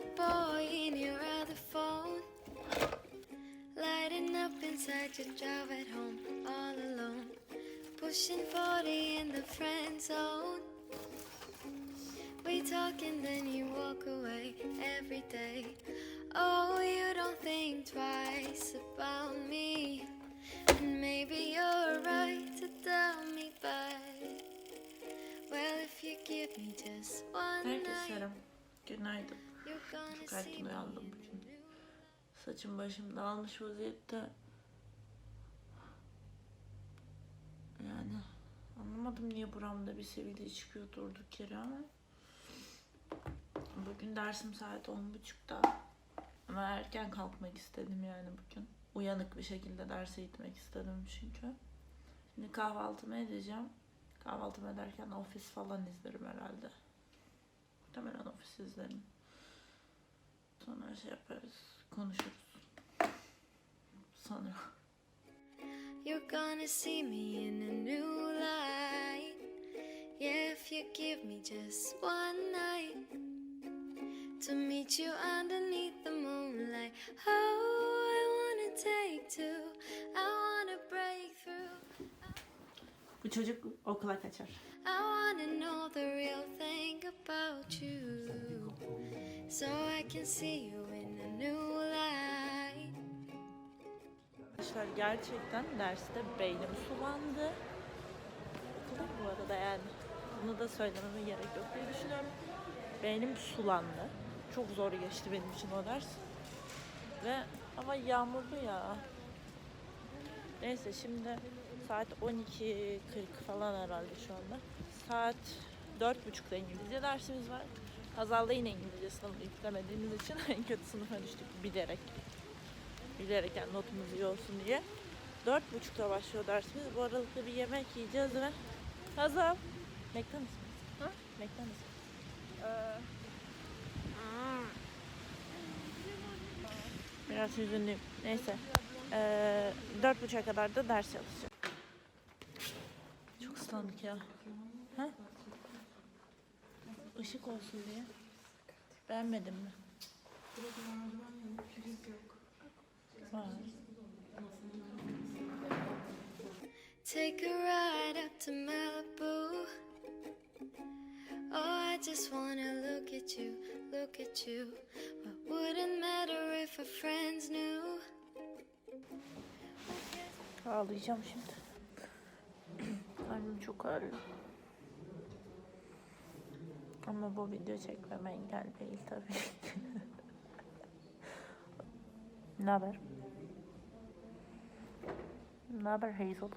the boy in your other phone. Lighting up inside your drive at home, all alone. Pushing 40 in the friend zone. We talk and then you walk away every day. Oh, you don't think twice about me. And maybe you're right to tell me, but well, if you give me just one Herkese night, selam. Günaydın. you're gonna Çok erken uyandım bugün. Saçım başım dağılmış vaziyette. Yani anlamadım niye buramda bir sivilce çıkıyor durduk yere ama. Bugün dersim saat 10.30'da. Ama erken kalkmak istedim yani bugün. Uyanık bir şekilde derse gitmek istedim çünkü. Şimdi kahvaltımı edeceğim. Kahvaltımı ederken ofis falan izlerim herhalde. Muhtemelen ofis izlerim. Sonra şey yaparız, konuşuruz. Sonra. You're gonna see me in a new light. Yeah, if you give me just one night to meet you underneath the moonlight. Oh, I wanna take two. I wanna break through. Bu çocuk okula kaçar. I wanna know the real thing about you. So I can see you in a new light. Arkadaşlar gerçekten derste beynim sulandı. Okulda bu arada yani. Bunu da söylememe gerek yok diye düşünüyorum. Beynim sulandı. Çok zor geçti benim için o ders. Ve hava yağmurlu ya. Neyse şimdi saat 12.40 falan herhalde şu anda. Saat 4.30'da İngilizce dersimiz var. Hazal'da yine İngilizce sınavı yüklemediğimiz için en kötü sınıfa düştük bilerek. Bilerek yani notumuz iyi olsun diye. 4.30'da başlıyor dersimiz. Bu aralıkta bir yemek yiyeceğiz ve Hazal. McDonald's mı? Ha? McDonald's mı? Biraz hüzünlüyüm. Neyse. Ee, dört buçuğa kadar da ders çalışacağım. Çok ıslandık ya. Ha? Işık olsun diye. Beğenmedin mi? Var. Take a ride up to Malibu. Oh, I just wanna look at you, look at you. What wouldn't matter if our friends knew? Ağlayacağım şimdi. Kalbim çok ağrıyor. Ama bu video çekmeme engel değil tabii ki. ne haber? Ne haber Hazel?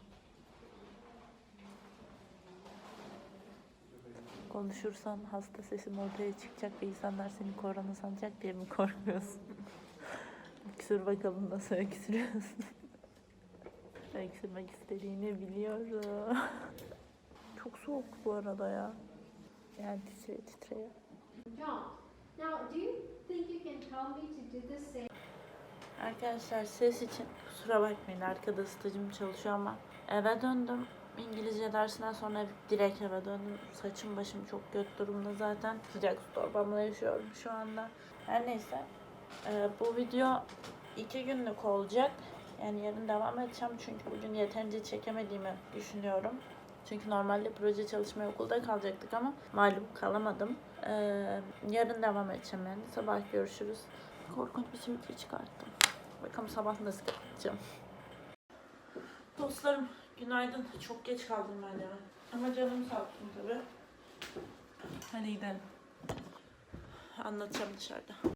Konuşursan hasta sesim ortaya çıkacak ve insanlar seni korona sanacak diye mi korkuyorsun? Öksür bakalım nasıl öksürüyorsun? Öksürmek istediğini biliyorum. Çok soğuk bu arada ya. Yani titreye titreye. John, now do you think you can tell me to do the same? Arkadaşlar ses için kusura bakmayın. Arkada ısıtıcım çalışıyor ama eve döndüm. İngilizce dersinden sonra direkt eve döndüm. Saçım başım çok kötü durumda zaten. Sıcak su torbamla yaşıyorum şu anda. Her neyse. Ee, bu video iki günlük olacak. Yani yarın devam edeceğim çünkü bugün yeterince çekemediğimi düşünüyorum. Çünkü normalde proje çalışmaya okulda kalacaktık ama malum kalamadım. Ee, yarın devam edeceğim yani. Sabah görüşürüz. Korkunç bir simitri çıkarttım. Bakalım sabah nasıl kapatacağım. Dostlarım günaydın. Çok geç kaldım ben ya. Ama canım sağ olsun tabii. Hadi gidelim. Anlatacağım dışarıda.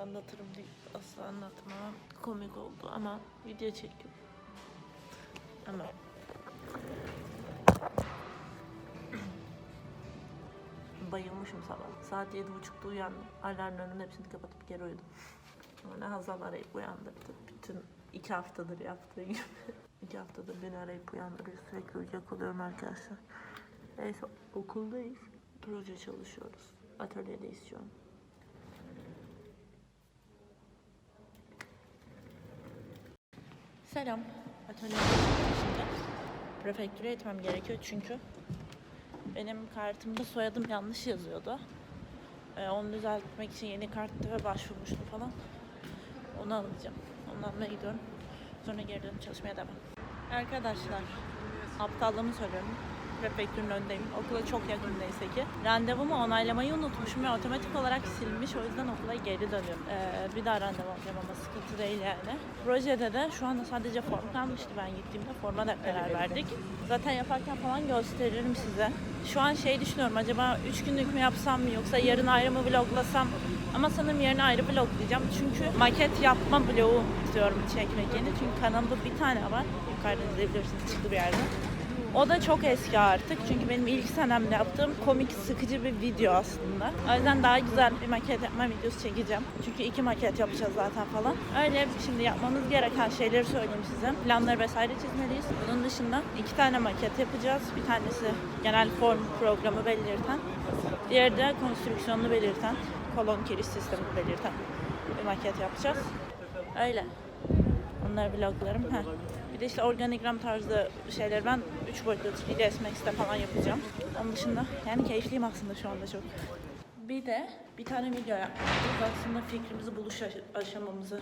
Anlatırım deyip asla anlatmam. Komik oldu ama video çekiyorum. Ama bayılmışım sabah. Saat yedi buçukta uyandım. Alarmların hepsini kapatıp geri uyudum. Sonra Hazal arayıp uyandırdı. Bütün iki haftadır yaptığı gibi. iki haftadır beni arayıp uyandırıyor. Sürekli uyuyacak oluyorum arkadaşlar. Neyse okuldayız. Proje çalışıyoruz. Atölyedeyiz şu an. Selam. Atölyede şimdi. Prefektüre etmem gerekiyor çünkü benim kartımda soyadım yanlış yazıyordu. Ee, onu düzeltmek için yeni kartta başvurmuştum falan. Onu alacağım. Onu almaya gidiyorum. Sonra geri dönüp çalışmaya devam. Arkadaşlar, aptallığımı söylüyorum. Prefektürün önündeyim. Okula çok yakın neyse ki. Randevumu onaylamayı unutmuşum ve otomatik olarak silmiş. O yüzden okula geri dönüyorum. Ee, bir daha randevu alacağım ama sıkıntı değil yani. Projede de şu anda sadece form kalmıştı ben gittiğimde. Forma da karar verdik. Zaten yaparken falan gösteririm size. Şu an şey düşünüyorum acaba 3 günlük mü yapsam mı yoksa yarın ayrı mı vloglasam ama sanırım yarın ayrı vloglayacağım. Çünkü maket yapma vlogu istiyorum çekmek yeni. Çünkü kanalımda bir tane var. Yukarıdan izleyebilirsiniz çıktı bir yerde. O da çok eski artık çünkü benim ilk senemde yaptığım komik sıkıcı bir video aslında. O yüzden daha güzel bir maket yapma videosu çekeceğim. Çünkü iki maket yapacağız zaten falan. Öyle şimdi yapmamız gereken şeyleri söyleyeyim size. Planları vesaire çizmeliyiz. Bunun dışında iki tane maket yapacağız. Bir tanesi genel form programı belirten. Diğeri de konstrüksiyonunu belirten, kolon kiriş sistemini belirten bir maket yapacağız. Öyle. Onlar vloglarım. Heh. Bir de işte organigram tarzı şeyler ben 3 boyutlu 3D SMAX'te falan yapacağım. Onun dışında yani keyifliyim aslında şu anda çok. Bir de bir tane video yapmışız. Aslında fikrimizi buluş aş- aşamamızı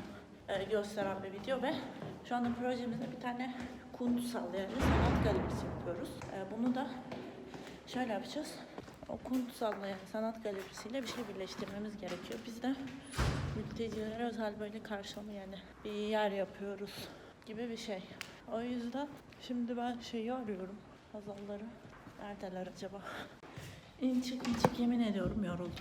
e, gösteren bir video ve şu anda projemizde bir tane Kuntsal yani sanat galerisi yapıyoruz. E, bunu da şöyle yapacağız. O Kuntsal yani sanat galerisiyle bir şey birleştirmemiz gerekiyor. Biz de mültecilere özel böyle karşılama yani bir yer yapıyoruz gibi bir şey. O yüzden şimdi ben şeyi arıyorum. Hazalları. Neredeler acaba? İn çık in çık yemin ediyorum yoruldum.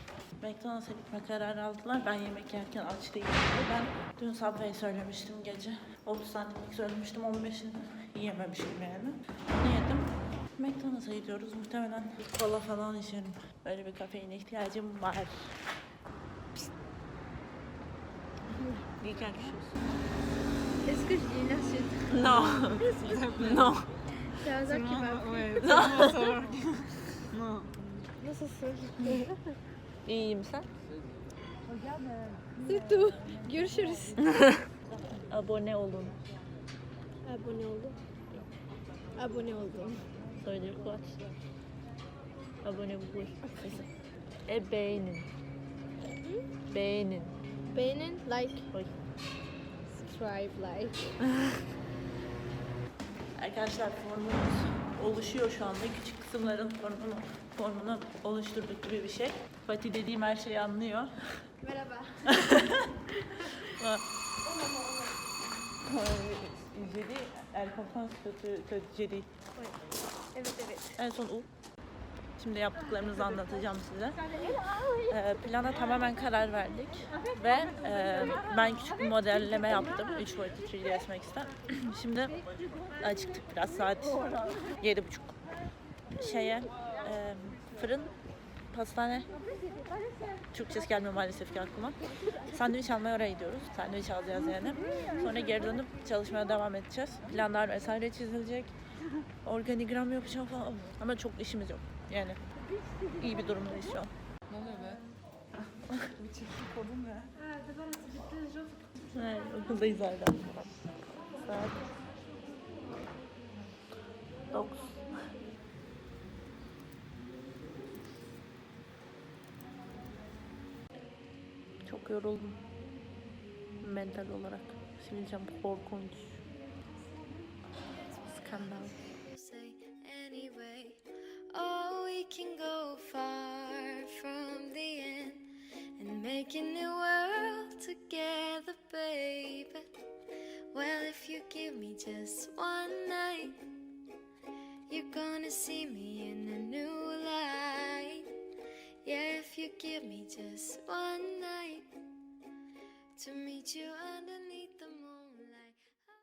McDonald's'a gitme kararı aldılar. Ben yemek yerken aç değilim. Ben dün Subway söylemiştim gece. 30 santimlik söylemiştim 15'ini yiyememişim yani. Onu yedim. McDonald's'a gidiyoruz. Muhtemelen kola falan içerim. Böyle bir kafeine ihtiyacım var. You can choose. Est-ce que je dis la suite No. no. C'est Hazal qui m'a appris. Ouais, ça va. Non. Nasılsın? İyiyim sen? C'est tout. Görüşürüz. Abone olun. Abone oldum. Abone oldum. Söyle kuat. Abone bul. E beğenin. Beğenin. Beğenin, like, Oy. Subscribe, like. Arkadaşlar formumuz oluşuyor şu anda. Küçük kısımların formunu, formunu oluşturduk gibi bir şey. Fatih dediğim her şeyi anlıyor. Merhaba. Jedi, elle comprend ce que tu Jedi. Evet evet. En son U. Şimdi yaptıklarımızı anlatacağım size. Ee, plana tamamen karar verdik ve e, ben küçük bir modelleme yaptım 3 boyutlu 3D SMAX'te. Şimdi acıktık biraz saat 7.30. Şeye e, fırın pastane Türkçesi gelmiyor maalesef ki aklıma. Sandviç almaya oraya gidiyoruz. Sandviç alacağız yani. Sonra geri dönüp çalışmaya devam edeceğiz. Planlar vesaire çizilecek. Organigram yapacağım falan. Ama çok işimiz yok. Yani iyi bir durumdayız şu an. Ne oluyor be? Bir çekil kodum ya. Evet, okuldayız hala. Saat 9. Çok yoruldum. Mental olarak. Sileceğim korkunç. Skandal. Me just one night, you're gonna see me in a new light. Yeah, if you give me just one night to meet you underneath.